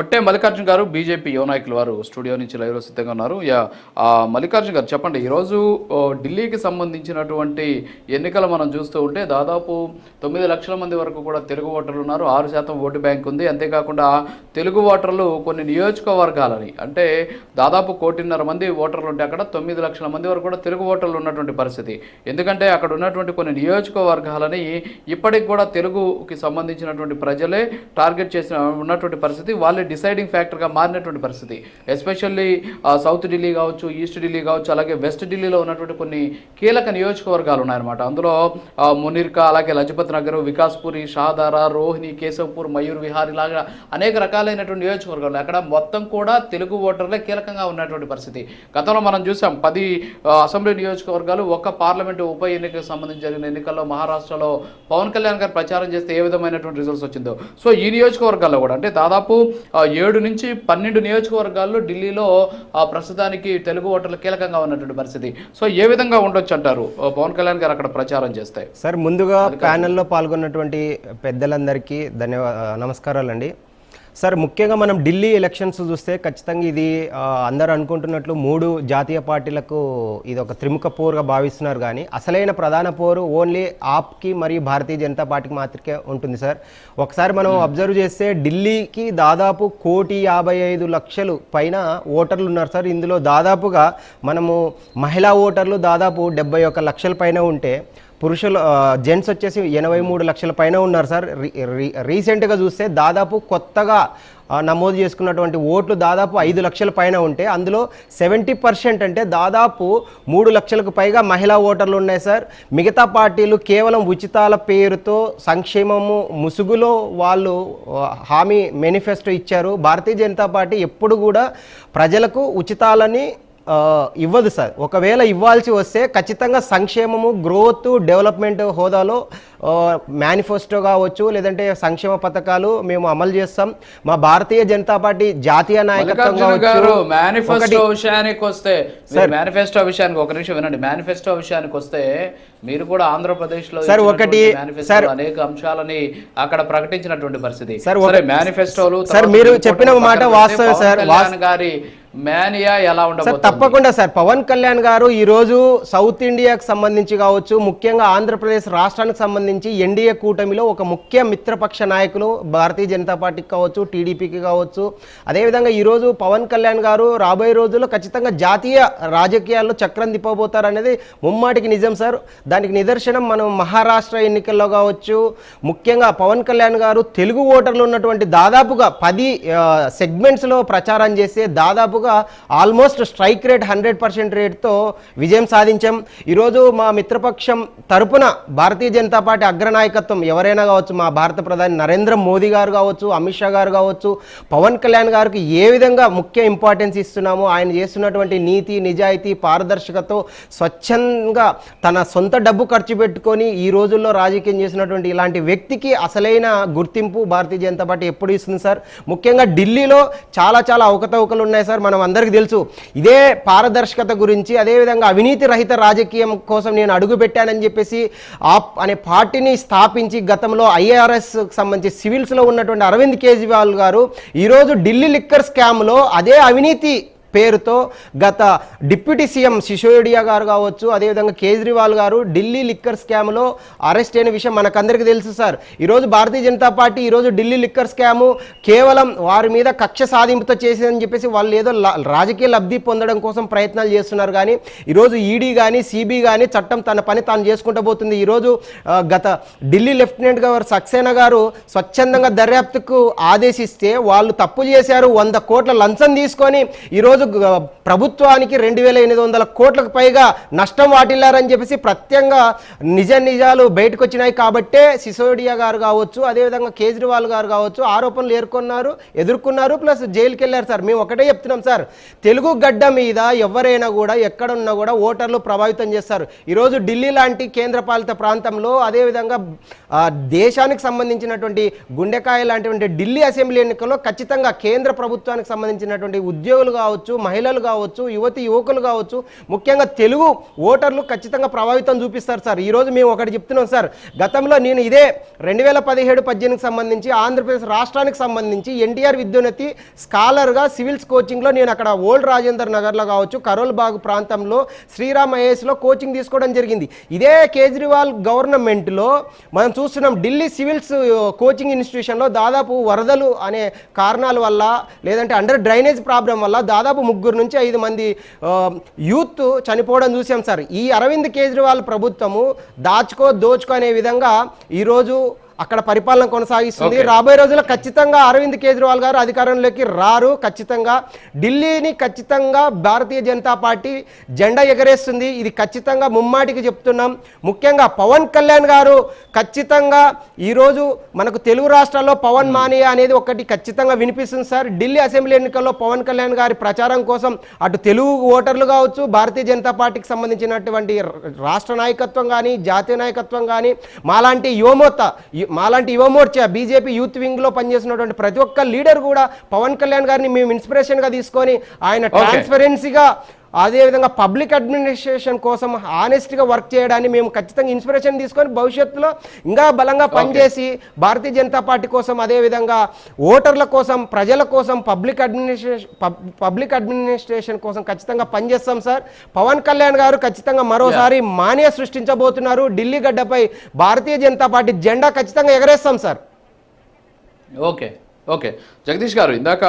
కొట్టే మల్లికార్జున గారు బీజేపీ యువ నాయకులు వారు స్టూడియో నుంచి లైవ్లో సిద్ధంగా ఉన్నారు. యా మల్లికార్జున గారు చెప్పండి ఈరోజు ఢిల్లీకి సంబంధించినటువంటి ఎన్నికలు మనం చూస్తూ ఉంటే దాదాపు తొమ్మిది లక్షల మంది వరకు కూడా తెలుగు ఓటర్లు ఉన్నారు. ఆరు శాతం ఓటు బ్యాంక్ ఉంది. అంతేకాకుండా తెలుగు ఓటర్లు కొన్ని నియోజకవర్గాలని అంటే దాదాపు కోటిన్నర మంది ఓటర్లు ఉంటే అక్కడ తొమ్మిది లక్షల మంది వరకు కూడా తెలుగు ఓటర్లు ఉన్నటువంటి పరిస్థితి. ఎందుకంటే అక్కడ ఉన్నటువంటి కొన్ని నియోజకవర్గాలని ఇప్పటికి కూడా తెలుగుకి సంబంధించినటువంటి ప్రజలే టార్గెట్ చేసిన ఉన్నటువంటి పరిస్థితి. వాళ్ళే డిసైడింగ్ ఫ్యాక్టర్గా మారినటువంటి పరిస్థితి. ఎస్పెషల్లీ సౌత్ ఢిల్లీ కావచ్చు ఈస్ట్ ఢిల్లీ కావచ్చు అలాగే వెస్ట్ ఢిల్లీలో ఉన్నటువంటి కొన్ని కీలక నియోజకవర్గాలు ఉన్నాయన్నమాట అందులో మునిర్కా అలాగే లజపత్ నగర్ వికాస్పురి షాదారా రోహిణి కేశవ్పూర్ మయూర్ విహార్ ఇలాగా అనేక రకాలైనటువంటి నియోజకవర్గాలు అక్కడ మొత్తం కూడా తెలుగు ఓటర్లే కీలకంగా ఉన్నటువంటి పరిస్థితి. గతంలో మనం చూసాం పది అసెంబ్లీ నియోజకవర్గాలు ఒక్క పార్లమెంటు ఉప ఎన్నికకు సంబంధించి జరిగిన ఎన్నికల్లో మహారాష్ట్రలో పవన్ కళ్యాణ్ గారు ప్రచారం చేస్తే ఏ విధమైనటువంటి రిజల్ట్స్ వచ్చిందో. సో ఈ నియోజకవర్గాల్లో కూడా అంటే దాదాపు ఏడు నుంచి పన్నెండు నియోజకవర్గాల్లో ఢిల్లీలో ఆ, ప్రస్తుతానికి తెలుగు ఓటర్లు కీలకంగా ఉన్నటువంటి పరిస్థితి. సో ఏ విధంగా ఉండొచ్చు అంటారు? పవన్ కళ్యాణ్ గారు అక్కడ ప్రచారం చేస్తే. సార్ ముందుగా ప్యానెల్లో పాల్గొన్నటువంటి పెద్దలందరికీ ధన్యవా నమస్కారాలండి. సార్ ముఖ్యంగా మనం ఢిల్లీ ఎలక్షన్స్ చూస్తే ఖచ్చితంగా ఇది అందరూ అనుకుంటున్నట్లు మూడు జాతీయ పార్టీలకు ఇది ఒక త్రిముఖ పోరుగా భావిస్తున్నారు కానీ అసలైన ప్రధాన పోరు ఓన్లీ ఆప్కి మరియు భారతీయ జనతా పార్టీకి మాత్రమే ఉంటుంది సార్. ఒకసారి మనం అబ్జర్వ్ చేస్తే ఢిల్లీకి దాదాపు కోటి యాభై ఐదు లక్షలు పైన ఓటర్లు ఉన్నారు సార్. ఇందులో దాదాపుగా మనము మహిళా ఓటర్లు దాదాపు డెబ్బై ఒక లక్షల పైన ఉంటే పురుషులు జెంట్స్ వచ్చేసి ఎనభై మూడు లక్షల పైన ఉన్నారు సార్. రీ- రీ- రీసెంట్గా చూస్తే దాదాపు కొత్తగా నమోదు చేసుకున్నటువంటి ఓట్లు దాదాపు ఐదు లక్షల పైన ఉంటే అందులో సెవెంటీ పర్సెంట్ అంటే దాదాపు మూడు లక్షలకు పైగా మహిళా ఓటర్లు ఉన్నాయి సార్. మిగతా పార్టీలు కేవలం ఉచితాల పేరుతో సంక్షేమము ముసుగులో వాళ్ళు హామీ మేనిఫెస్టో ఇచ్చారు. భారతీయ జనతా పార్టీ ఎప్పుడు కూడా ప్రజలకు ఉచితాలని ఇవ్వదు సార్. ఒకవేళ ఇవ్వాల్సి వస్తే ఖచ్చితంగా సంక్షేమము గ్రోత్ డెవలప్మెంట్ హోదాలో మేనిఫెస్టో కావచ్చు లేదంటే సంక్షేమ పథకాలు మేము అమలు చేస్తాం. మా భారతీయ జనతా పార్టీ జాతీయ నాయకత్వం మల్లికార్జున గారు కావచ్చు మేనిఫెస్టో విషయానికి వస్తే మేనిఫెస్టో విషయానికి ఒక నిమిషం వినండి. మేనిఫెస్టో విషయానికి వస్తే మీరు కూడా ఆంధ్రప్రదేశ్లో సార్, ఒకటి- సార్- అనేక అంశాలని అక్కడ ప్రకటించినటువంటి పరిస్థితి. సార్, మేనిఫెస్టోలు సార్, మీరు చెప్పిన మాట వాస్తవం సార్, గారి మేనియా ఎలా సార్ ఉండబోతుంది? తప్పకుండా సార్. పవన్ కళ్యాణ్ గారు ఈరోజు సౌత్ ఇండియాకి సంబంధించి కావచ్చు ముఖ్యంగా ఆంధ్రప్రదేశ్ రాష్ట్రానికి సంబంధించి ఎన్డీఏ కూటమిలో ఒక ముఖ్య మిత్రపక్ష నాయకులు భారతీయ జనతా పార్టీకి కావచ్చు టీడీపీకి కావచ్చు. అదేవిధంగా ఈరోజు పవన్ కళ్యాణ్ గారు రాబోయే రోజుల్లో ఖచ్చితంగా జాతీయ రాజకీయాల్లో చక్రం తిప్పబోతారు అనేది ముమ్మాటికి నిజం సార్. దానికి నిదర్శనం మనం మహారాష్ట్ర ఎన్నికల్లో కావచ్చు ముఖ్యంగా పవన్ కళ్యాణ్ గారు తెలుగు ఓటర్లు ఉన్నటువంటి దాదాపుగా పది సెగ్మెంట్స్లో ప్రచారం చేస్తే దాదాపుగా almost strike rate hundred percent రేట్తో విజయం సాధించాం. ఈరోజు మా మిత్రపక్షం తరపున భారతీయ జనతా పార్టీ అగ్రనాయకత్వం ఎవరైనా కావచ్చు మా భారత ప్రధాని నరేంద్ర మోదీ గారు కావచ్చు అమిత్ షా గారు కావచ్చు పవన్ కళ్యాణ్ గారికి ఏ విధంగా ముఖ్య ఇంపార్టెన్స్ ఇస్తున్నామో ఆయన చేస్తున్నటువంటి నీతి నిజాయితీ పారదర్శకతో స్వచ్ఛంగా తన సొంత డబ్బు ఖర్చు పెట్టుకొని ఈ రోజుల్లో రాజకీయం చేసినటువంటి ఇలాంటి వ్యక్తికి అసలైన గుర్తింపు భారతీయ జనతా పార్టీ ఎప్పుడు ఇస్తుంది సార్? ముఖ్యంగా ఢిల్లీలో చాలా చాలా అవకతవకలు ఉన్నాయి సార్. మనం అందరికీ తెలుసు. ఇదే పారదర్శకత గురించి అదేవిధంగా అవినీతి రహిత రాజకీయం కోసం నేను అడుగు పెట్టానని చెప్పేసి ఆప్ అనే పార్టీని స్థాపించి గతంలో ఐఆర్ఎస్ సంబంధించి సివిల్స్లో ఉన్నటువంటి అరవింద్ కేజ్రీవాల్ గారు ఈరోజు ఢిల్లీ లిక్కర్ స్కామ్లో అదే అవినీతి పేరుతో గత డిప్యూటీ సీఎం సిసోడియా గారు కావచ్చు అదేవిధంగా కేజ్రీవాల్ గారు ఢిల్లీ లిక్కర్ స్కామ్లో అరెస్ట్ అయిన విషయం మనకందరికీ తెలుసు సార్. ఈరోజు భారతీయ జనతా పార్టీ ఈరోజు ఢిల్లీ లిక్కర్ స్కాము కేవలం వారి మీద కక్ష సాధింపుతో చేసిందని చెప్పేసి వాళ్ళు ఏదో రాజకీయ లబ్ధి పొందడం కోసం ప్రయత్నాలు చేస్తున్నారు కానీ ఈరోజు ఈడీ కానీ సిబి కానీ చట్టం తన పని తాను చేసుకుంటూ పోతుంది. ఈరోజు గత ఢిల్లీ లెఫ్టినెంట్ గవర్నర్ సక్సేనా గారు స్వచ్ఛందంగా దర్యాప్తుకు ఆదేశిస్తే వాళ్ళు తప్పు చేశారు. వంద కోట్ల లంచం తీసుకొని ఈరోజు గ- ప్రభుత్వానికి రెండు వేల ఎనిమిది వందల కోట్లకు పైగా నష్టం వాటిల్లారని చెప్పేసి ప్రత్యంగా నిజ నిజాలు బయటకు వచ్చినాయి కాబట్టే సిసోడియా గారు కావచ్చు అదేవిధంగా కేజ్రీవాల్ గారు కావచ్చు ఆరోపణలు ఏర్కొన్నారు ఎదుర్కొన్నారు ప్లస్ జైలుకి వెళ్ళారు సార్. మేము ఒకటే చెప్తున్నాం సార్. తెలుగు గడ్డ మీద ఎవరైనా కూడా ఎక్కడున్నా కూడా ఓటర్లు ప్రభావితం చేస్తారు. ఈరోజు ఢిల్లీ లాంటి కేంద్రపాలిత ప్రాంతంలో అదేవిధంగా దేశానికి సంబంధించినటువంటి గుండెకాయ లాంటివంటి ఢిల్లీ అసెంబ్లీ ఎన్నికల్లో ఖచ్చితంగా కేంద్ర ప్రభుత్వానికి సంబంధించినటువంటి ఉద్యోగులు కావచ్చు కావచ్చు మహిళలు కావచ్చు యువతి యువకులు కావచ్చు ముఖ్యంగా తెలుగు ఓటర్లు ఖచ్చితంగా ప్రభావితం చూపిస్తారు సార్. ఈరోజు మేము ఒకటి చెప్తున్నాం సార్. గతంలో నేను ఇదే రెండు వేల పదిహేడు పద్దెనిమిదికి సంబంధించి ఆంధ్రప్రదేశ్ రాష్ట్రానికి సంబంధించి ఎన్టీఆర్ విద్యున్నతి స్కాలర్గా సివిల్స్ కోచింగ్లో నేను అక్కడ ఓల్డ్ రాజేందర్ నగర్లో కావచ్చు కరోల్ బాగ్ ప్రాంతంలో శ్రీరామ్ ఐఏఎస్లో కోచింగ్ తీసుకోవడం జరిగింది. ఇదే కేజ్రీవాల్ గవర్నమెంట్లో మనం చూస్తున్నాం ఢిల్లీ సివిల్స్ కోచింగ్ ఇన్స్టిట్యూషన్లో దాదాపు వరదలు అనే కారణాల వల్ల లేదంటే అండర్ డ్రైనేజ్ ప్రాబ్లం వల్ల దాదాపు ముగ్గురు నుంచి ఐదు మంది యూత్ చనిపోవడం చూసాం సార్. ఈ అరవింద్ కేజ్రీవాల్ ప్రభుత్వము దాచుకో దోచుకో అనే విధంగా ఈరోజు అక్కడ పరిపాలన కొనసాగిస్తుంది. రాబోయే రోజుల్లో ఖచ్చితంగా అరవింద్ కేజ్రీవాల్ గారు అధికారంలోకి రారు. ఖచ్చితంగా ఢిల్లీని ఖచ్చితంగా భారతీయ జనతా పార్టీ జెండా ఎగరేస్తుంది. ఇది ఖచ్చితంగా ముమ్మాటికి చెప్తున్నాం. ముఖ్యంగా పవన్ కళ్యాణ్ గారు ఖచ్చితంగా ఈరోజు మనకు తెలుగు రాష్ట్రాల్లో పవన్ మానియా అనేది ఒకటి ఖచ్చితంగా వినిపిస్తుంది సార్. ఢిల్లీ అసెంబ్లీ ఎన్నికల్లో పవన్ కళ్యాణ్ గారి ప్రచారం కోసం అటు తెలుగు ఓటర్లు కావచ్చు భారతీయ జనతా పార్టీకి సంబంధించినటువంటి రాష్ట్ర నాయకత్వం కానీ జాతీయ నాయకత్వం కానీ మాలాంటి యువమోర్చ యు- మాలాంటి యువమోర్చా బీజేపీ యూత్ వింగ్లో పనిచేస్తున్నటువంటి ప్రతి ఒక్క లీడర్ కూడా పవన్ కళ్యాణ్ గారిని మేము ఇన్స్పిరేషన్గా తీసుకొని ఆయన. ట్రాన్స్పరెన్సీగా అదేవిధంగా పబ్లిక్ అడ్మినిస్ట్రేషన్ కోసం honest గా వర్క్ చేయడాన్ని మేము ఖచ్చితంగా ఇన్స్పిరేషన్ తీసుకొని భవిష్యత్తులో ఇంకా బలంగా పనిచేసి భారతీయ జనతా పార్టీ కోసం అదేవిధంగా ఓటర్ల కోసం ప్రజల కోసం పబ్లిక్ అడ్మినిస్ట్రేషన్ పబ్లిక్ అడ్మినిస్ట్రేషన్ కోసం ఖచ్చితంగా పనిచేస్తాం సార్. పవన్ కళ్యాణ్ గారు ఖచ్చితంగా మరోసారి మానియా సృష్టించబోతున్నారు. ఢిల్లీ గడ్డపై భారతీయ జనతా పార్టీ జెండా ఖచ్చితంగా ఎగరేస్తాం సార్. ఓకే ఓకే జగదీష్ గారు ఇందాక